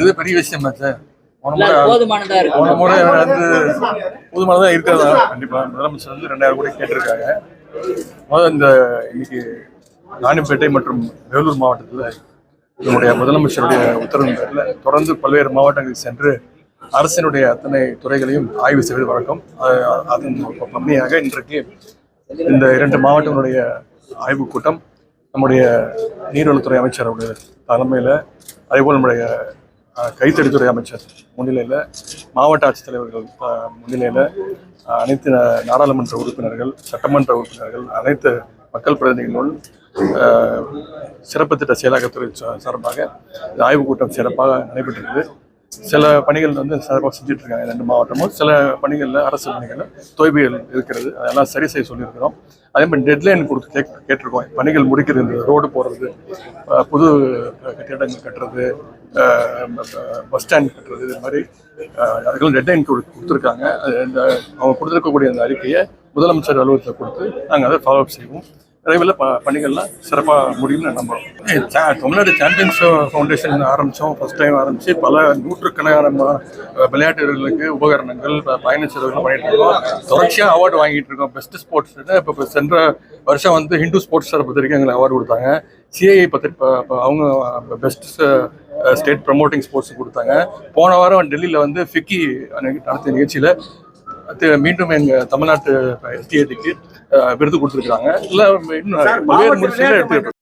இது பெரிய விஷயம் சார் போதுமானதா இருக்கிறதா? கண்டிப்பா. முதலமைச்சர் வந்து ரெண்டாயிரம் கோடி கேட்டிருக்காங்க. முதல்ல இந்த இன்னைக்கு ராணிப்பேட்டை மற்றும் வேலூர் மாவட்டத்தில் நம்முடைய முதலமைச்சருடைய உத்தரவின் பேரில் தொடர்ந்து பல்வேறு மாவட்டங்களுக்கு சென்று அரசினுடைய அத்தனை துறைகளையும் ஆய்வு செய்வது வழக்கம். அது- அதன் பம்மியாக இன்றைக்கு இந்த இரண்டு மாவட்டங்களுடைய ஆய்வுக் கூட்டம் நம்முடைய நீர்வளத்துறை அமைச்சருடைய தலைமையில் அதேபோல் நம்முடைய கைத்தறித்துறை அமைச்சர் முன்னிலையில் மாவட்ட ஆட்சித்தலைவர்கள் முன்னிலையில் அனைத்து நாடாளுமன்ற உறுப்பினர்கள் சட்டமன்ற உறுப்பினர்கள் அனைத்து மக்கள் பிரதிநிதிகளுடன் சிறப்பு திட்ட செயலாக்கத்துறை சா- சார்பாக ஆய்வுக் கூட்டம் சிறப்பாக நடைபெற்றிருக்குது சில பணிகள் வந்து சிறப்பாக செஞ்சுட்டு இருக்காங்க ரெண்டு மாவட்டமும். சில பணிகளில் அரசு பணிகளில் தொய்வுகள் இருக்கிறது. அதெல்லாம் சரி செய்ய சொல்லியிருக்கிறோம். அதே மாதிரி டெட்லைன் கொடுத்து கேக் கேட்டிருக்கோம். பணிகள் முடிக்கிறது ரோடு போடுறது புது கட்டிடங்கள் கட்டுறது பஸ் ஸ்டாண்ட் கட்டுறது இது மாதிரி அதுக்கெல்லாம் டெட்லைன் கொடுத்துருக்காங்க. அது அவங்க கொடுத்துருக்கக்கூடிய அந்த அறிக்கையை முதலமைச்சர் அலுவலகத்தில் கொடுத்து நாங்கள் அதை ஃபாலோ அப் செய்வோம். விரைவில் ப பணிகள்லாம் சிறப்பாக முடியும்னு நம்புறோம். தமிழ்நாடு சாம்பியன்ஸ் ஃபவுண்டேஷன் ஆரம்பித்தோம். ஃபஸ்ட் டைம் ஆரம்பித்து பல நூற்றுக்கணக்கான ம- விளையாட்டு வீரர்களுக்கு உபகரணங்கள் ப- பயண செலவுகள் பண்ணிட்டு இருக்கோம். தொடர்ச்சியாக அவார்டு வாங்கிட்டு இருக்கோம். பெஸ்ட் ஸ்போர்ட்ஸ் இப்போ சென்ற வருஷம் வந்து ஹிந்து ஸ்போர்ட்ஸ் பொறுத்த வரைக்கும் எங்களுக்கு அவார்டு கொடுத்தாங்க. சிஐ பற்றி அவங்க பெஸ்ட் ஸ்டேட் ப்ரமோட்டிங் ஸ்போர்ட்ஸ் கொடுத்தாங்க. போன வாரம் டெல்லியில் வந்து ஃபிக்கி நடத்திய நிகழ்ச்சியில் மீண்டும் எங்கள் தமிழ்நாட்டு எஸ்டிஏடிக்கு விருது கொடுத்துருக்காங்க இல்லை இன்னும் பல்வேறு முயற்சிகளை எடுத்துக்கிட்டு.